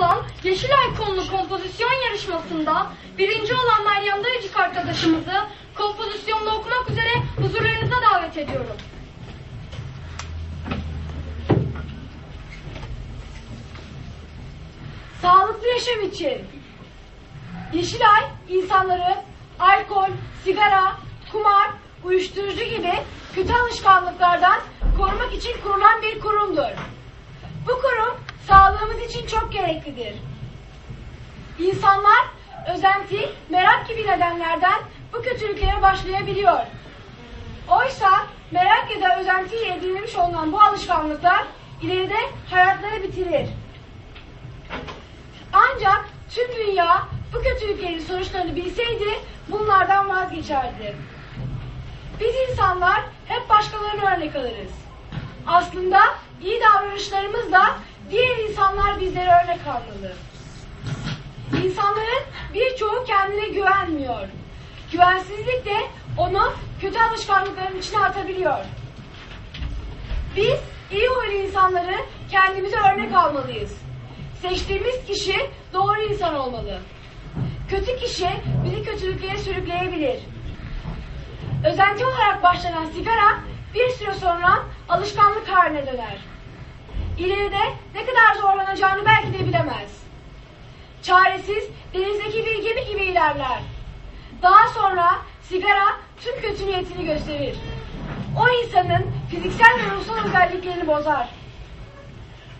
yapılan Yeşilay konulu kompozisyon yarışmasında birinci olan Meryem Dayıcık arkadaşımızı kompozisyonda okumak üzere huzurlarınıza davet ediyorum. Sağlıklı yaşam için. Yeşilay insanları alkol, sigara, kumar, uyuşturucu gibi kötü alışkanlıklardan korumak için kurulan bir kurumdur. Bu kurum sağlığımız için çok gereklidir. İnsanlar özenti, merak gibi nedenlerden bu kötülüklere başlayabiliyor. Oysa merak ya da özentiyle edinilmiş olan bu alışkanlıklar ileride hayatları bitirir. Ancak tüm dünya bu kötülüklerin sonuçlarını bilseydi bunlardan vazgeçerdi. Biz insanlar hep başkalarına örnek alırız. Aslında iyi davranışlarımızla diğer insanlar bizlere örnek almalı. İnsanların birçoğu kendine güvenmiyor. Güvensizlik de onu kötü alışkanlıkların içine atabiliyor. Biz iyi huylu insanları kendimize örnek almalıyız. Seçtiğimiz kişi doğru insan olmalı. Kötü kişi bizi kötülüklere sürükleyebilir. Özenti olarak başlanan sigara bir süre sonra alışkanlık haline döner. İleride ne kadar zorlanacağını belki de bilemez. Çaresiz denizdeki bir gemi gibi ilerler. Daha sonra sigara tüm kötü niyetini gösterir. O insanın fiziksel ve ruhsal özelliklerini bozar.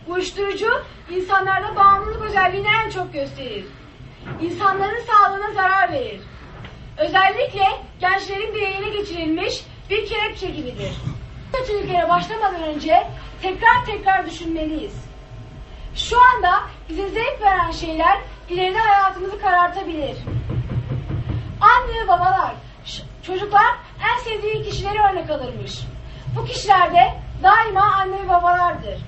Uyuşturucu insanlarda bağımlılık özelliğini en çok gösterir. İnsanların sağlığına zarar verir. Özellikle gençlerin bireyine geçirilmiş bir kelepçe gibidir. Kötülüklere başlamadan önce tekrar tekrar düşünmeliyiz. Şu anda bize zevk veren şeyler ileride hayatımızı karartabilir. Anne ve babalar, çocuklar en sevdiği kişileri örnek alırmış. Bu kişiler de daima anne ve babalardır.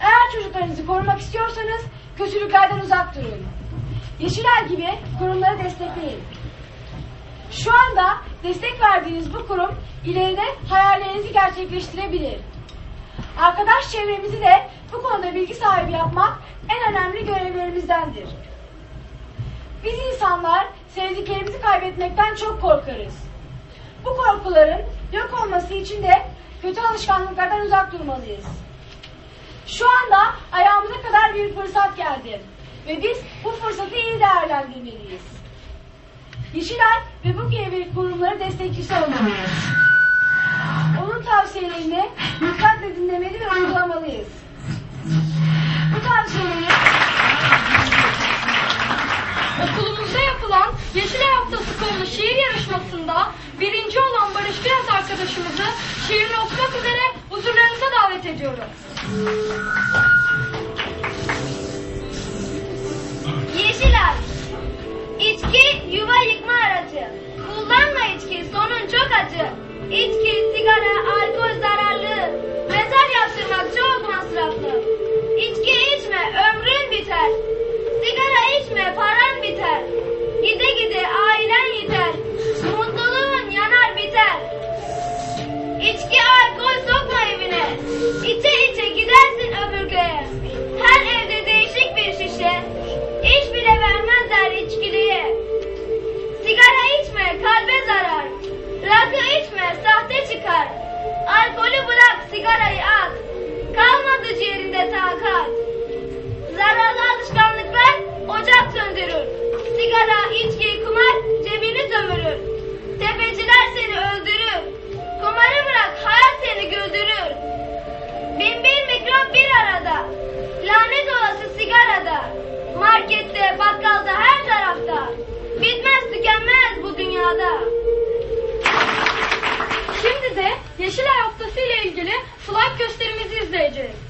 Eğer çocuklarınızı korumak istiyorsanız kötülüklerden uzak durun. Yeşilay gibi kurumları destekleyin. Şu anda destek verdiğiniz bu kurum ileride hayallerinizi gerçekleştirebilir. Arkadaş çevremizi de bu konuda bilgi sahibi yapmak en önemli görevlerimizdendir. Biz insanlar sevdiklerimizi kaybetmekten çok korkarız. Bu korkuların yok olması için de kötü alışkanlıklardan uzak durmalıyız. Şu anda ayağımıza kadar bir fırsat geldi ve biz bu fırsatı iyi değerlendirmeliyiz. Yeşilay ve bu gibi kurumları destekçisi olmalıyız. Onun tavsiyelerini dikkatle dinlemeli ve uygulamalıyız. Bu tavsiyeleri Okulumuzda yapılan Yeşilay Haftası konulu şiir yarışmasında birinci olan Barış Biraz arkadaşımızı şiirini okumak üzere huzurlarınıza davet ediyorum. Dünyada. Şimdi de Yeşilay Haftası ile ilgili slide gösterimizi izleyeceğiz.